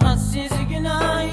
Hassiz günah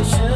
aşık